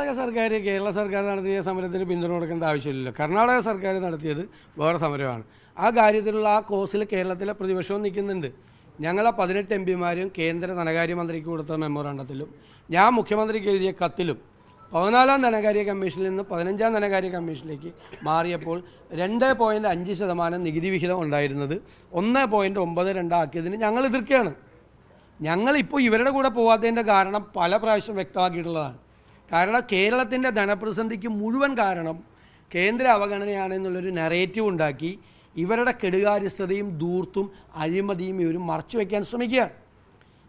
കർണാടക സർക്കാർ കേരള സർക്കാർ നടത്തിയ സമരത്തിന് പിന്തുണ കൊടുക്കേണ്ട ആവശ്യമില്ലല്ലോ. കർണാടക സർക്കാർ നടത്തിയത് വേറെ സമരമാണ്. ആ കാര്യത്തിലുള്ള ആ കോസിൽ കേരളത്തിലെ പ്രതിപക്ഷവും നിൽക്കുന്നുണ്ട്. ഞങ്ങളെ പതിനെട്ട് എം പിമാരും കേന്ദ്ര ധനകാര്യമന്ത്രിക്ക് കൊടുത്ത മെമ്മോറാണ്ടത്തിലും ഞാൻ മുഖ്യമന്ത്രിക്ക് എഴുതിയ കത്തിലും പതിനാലാം ധനകാര്യ കമ്മീഷനിൽ നിന്ന് പതിനഞ്ചാം ധനകാര്യ കമ്മീഷനിലേക്ക് മാറിയപ്പോൾ രണ്ട് പോയിന്റ് അഞ്ച് ശതമാനം നികുതി വിഹിതം ഉണ്ടായിരുന്നത് ഒന്ന് പോയിന്റ് ഒമ്പത് രണ്ടാക്കിയതിന് ഞങ്ങൾ എതിർക്കുകയാണ്. ഞങ്ങളിപ്പോൾ ഇവരുടെ കൂടെ പോവാത്തതിന്റെ കാരണം പല പ്രാവശ്യം വ്യക്തമാക്കിയിട്ടുള്ളതാണ്. കാരണം കേരളത്തിന്റെ ധനപ്രതിസന്ധിക്ക് മുഴുവൻ കാരണം കേന്ദ്ര അവഗണനയാണെന്നുള്ളൊരു നറേറ്റീവ് ഉണ്ടാക്കി ഇവരുടെ കെടുകാര്യസ്ഥതയും ദൂർത്തും അഴിമതിയും ഇവർ മറച്ചു വയ്ക്കാൻ ശ്രമിക്കുകയാണ്.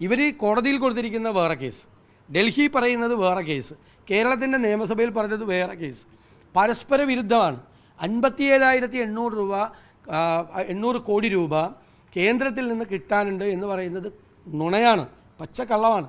ഇവർ കോടതിയിൽ കൊടുത്തിരിക്കുന്ന വേറെ കേസ് ഡൽഹി പറയുന്നത് വേറെ കേസ് കേരളത്തിന്റെ നിയമസഭയിൽ പറഞ്ഞത് വേറെ കേസ് പരസ്പര വിരുദ്ധമാണ്. അൻപത്തിയേഴായിരത്തി എണ്ണൂറ് രൂപ എണ്ണൂറ് കോടി രൂപ കേന്ദ്രത്തിൽ നിന്ന് കിട്ടാനുണ്ട് എന്ന് പറയുന്നത് നുണയാണ് പച്ചക്കള്ളമാണ്.